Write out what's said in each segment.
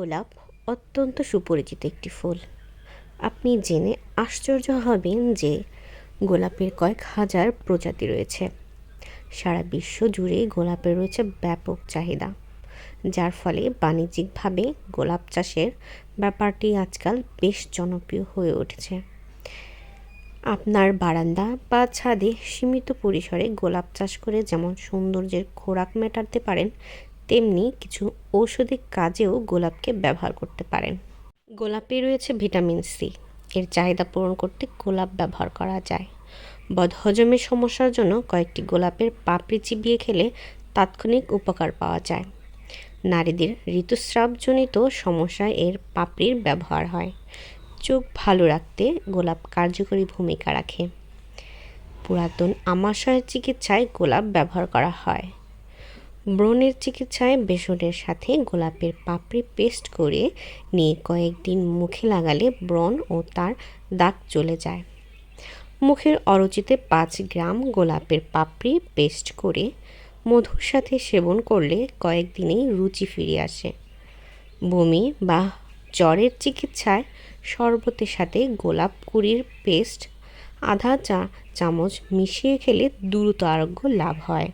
গোলাপ অত্যন্ত সুপরিচিত একটি ফুল। আপনি জেনে আশ্চর্য হবেন যে গোলাপের কয়েক হাজার প্রজাতি রয়েছে। সারা বিশ্ব জুড়ে গোলাপের রয়েছে ব্যাপক চাহিদা, যার ফলে বাণিজ্যিকভাবে গোলাপ চাষের ব্যাপারটি আজকাল বেশ জনপ্রিয় হয়ে উঠেছে। আপনার বারান্দা বা ছাদে সীমিত পরিসরে গোলাপ চাষ করে যেমন সৌন্দর্যের খোরাক মেটাতে পারেন তেমনি কিছু ঔষধি কাজেও গোলাপকে ব্যবহার করতে পারেন। গোলাপে রয়েছে ভিটামিন সি। এর চাহিদা পূরণ করতে গোলাপ ব্যবহার করা যায়। বদহজমের সমস্যার জন্য কয়েকটি গোলাপের পাপড়ি চিবিয়ে খেলে তাৎক্ষণিক উপকার পাওয়া যায়। নারীদের ঋতুস্রাবজনিত সমস্যায় এর পাপড়ির ব্যবহার হয়। চোখ ভালো রাখতে গোলাপ কার্যকরী ভূমিকা রাখে। পুরাতন আমাশয়ের চিকিৎসায় গোলাপ ব্যবহার করা হয়। ব্রণের চিকিৎসায় বেসনের সাথে গোলাপের পাপড়ি পেস্ট করে নিয়ে কয়েকদিন মুখে লাগালে ব্রণ ও তার দাগ চলে যায়। মুখের অরুচিতে পাঁচ গ্রাম গোলাপের পাপড়ি পেস্ট করে মধুর সাথে সেবন করলে কয়েকদিনেই রুচি ফিরে আসে। বমি বা জ্বরের চিকিৎসায় শরবতের সাথে গোলাপ কুড়ির পেস্ট, আধা চা চামচ মিশিয়ে খেলে দ্রুত আরোগ্য লাভ হয়।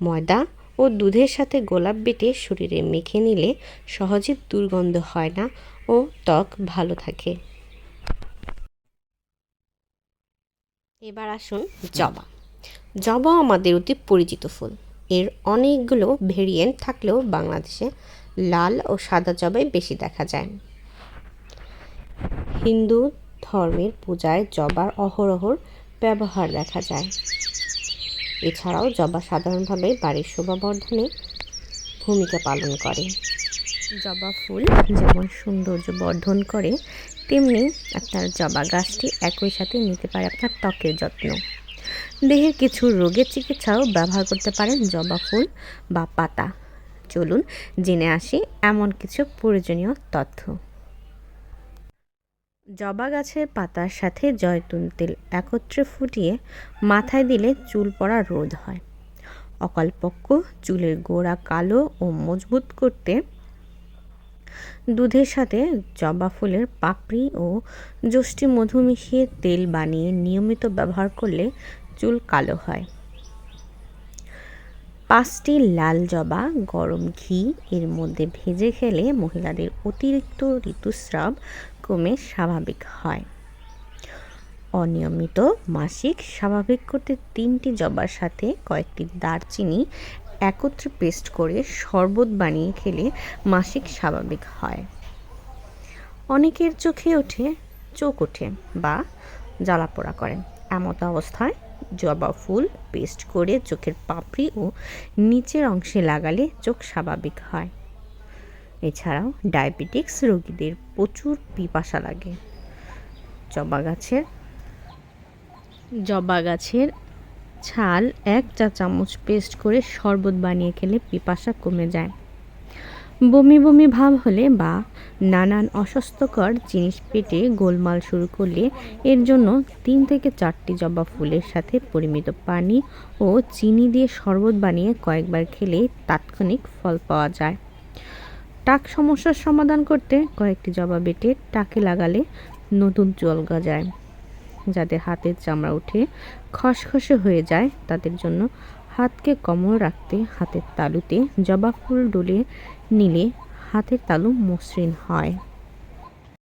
ময়দা ও দুধের সাথে গোলাপ বেটে শরীরে মেখে নিলে সহজে দুর্গন্ধ হয় না ও ত্বক ভালো থাকে। এবার আসুন জবা। জবা আমাদের অতি পরিচিত ফুল। এর অনেকগুলো ভেরিয়েন্ট থাকলেও বাংলাদেশে লাল ও সাদা জবাই বেশি দেখা যায়। হিন্দু ধর্মের পূজায় জবার অহরহর ব্যবহার দেখা যায়। এছাড়াও জবা সাধারণভাবে বাড়ির শোভাবর্ধনে ভূমিকা পালন করে। জবা ফুল যেমন সৌন্দর্য বর্ধন করে, তেমনি আপনার জবা গাছটি একই সাথে নিতে পারে আপনার ত্বকের যত্ন। দেহের কিছু রোগের চিকিৎসাও ব্যবহার করতে পারেন জবা ফুল বা পাতা। চলুন জেনে আসি এমন কিছু প্রয়োজনীয় তথ্য। জবা গাছের পাতার সাথে জয়তুন তেল একত্রে ফুটিয়ে মাথায় দিলে চুল পড়া রোধ হয়। অকল্পক্ষ, চুলের গোড়া কালো ও মজবুত করতে দুধের সাথে জবা ফুলের পাপড়ি ও যষ্টি মধু মিশিয়ে তেল বানিয়ে নিয়মিত ব্যবহার করলে চুল কালো হয়। পাঁচটি লাল জবা, গরম ঘি, এর মধ্যে ভেজে খেলে মহিলাদের অতিরিক্ত ঋতুস্রাব কমে স্বাভাবিক হয়। অনিয়মিত মাসিক স্বাভাবিক করতে তিনটি জবার সাথে কয়েকটি দারচিনি একত্রে পেস্ট করে শরবত বানিয়ে খেলে মাসিক স্বাভাবিক হয়। অনেকের চোখে ওঠে, চোখ ওঠে বা জ্বালাপোড়া করেন এমত অবস্থায় জবা ফুল পেস্ট করে চোখের পাপড়ি ও নিচের অংশে লাগালে চোখ স্বাভাবিক হয়। এছাড়াও ডায়াবেটিক্স রোগীদের প্রচুর পিপাসা লাগে। জবা গাছের জবা গাছের ছাল এক চা চামচ পেস্ট করে শরবত বানিয়ে খেলে পিপাসা কমে যায়। বমি বমি ভাব হলে বা নানান অস্বাস্থ্যকর জিনিস পেটে গোলমাল শুরু করলে এর জন্য তিন থেকে চারটি জবা ফুলের সাথে পরিমিত পানি ও চিনি দিয়ে শরবত বানিয়ে কয়েকবার খেলে তাৎক্ষণিক ফল পাওয়া যায়। টাক সমস্যার সমাধান করতে কয়েকটি জবা বেটে টাকে লাগালে নতুন চুল গজায়। যাদের হাতের চামড়া উঠে খসখসে হয়ে যায়, তাদের জন্য হাতকে কমল রাখতে হাতের তালুতে জবা ফুল ডলে নিলে হাতের তালু মসৃণ হয়।